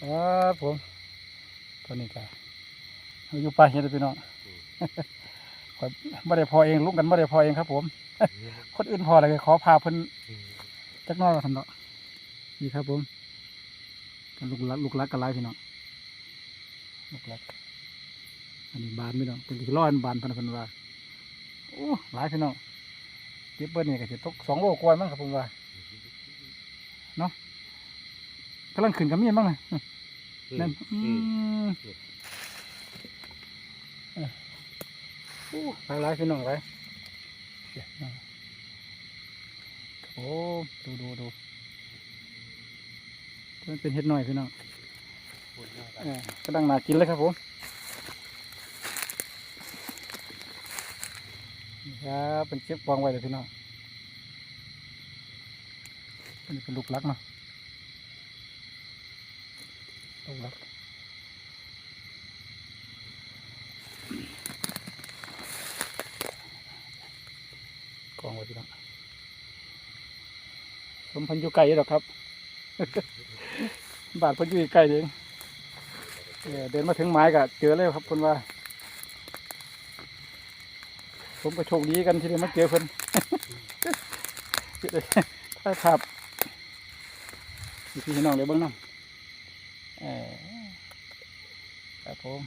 ครับผมตอนนี้ก็เราอยู่ป่าเห็ดเลยพี่น้องข่อยไม่ได้พอเองลุกกันไม่ได้พอเองครับ ผม คนอื่นพออะไรขอพาเพิ่นจักหน้อยมาทำเนาะนี่ครับ ผมเป็นลูกรักลูกรักกันไรพี่น้องลูกรักอันนี้บานพี่น้องเป็นกี่ร้อยบานพันพันว่าโอ้หลายพี่น้องเก็บเบิ้ลนี่ก็จะตกสองโลกว่ามั้งครับผมว่าเนาะกำลังขึ้นกับมีดบ้างนะ นั่นอืมเอ้ยโอ้หลายหลายพี่น้องหลายเดี๋ยวนะโอ้ดูดูดูมันเป็นเห็ดหน่อยพี่น้องเออกำลังน่ากินเลยครับผมนี่ครับเป็นเก็บวางไว้เลยพี่น้องอันนี้เป็นลูกรักเนาะ ลูกรักกองไว้พี่น้องสมพันธุ์อยู่ไก่หรอกครับ บาดพันอยู่ใกล้เองเดินมาถึงไม้ก็เจอเลยครับคนว่า ผมก็โชคดีกันที่ได้มาเจอเพิ่นถ้าภาพอยู่ที่พี่น้องเดี๋ยวเบิ้งน้ำ po.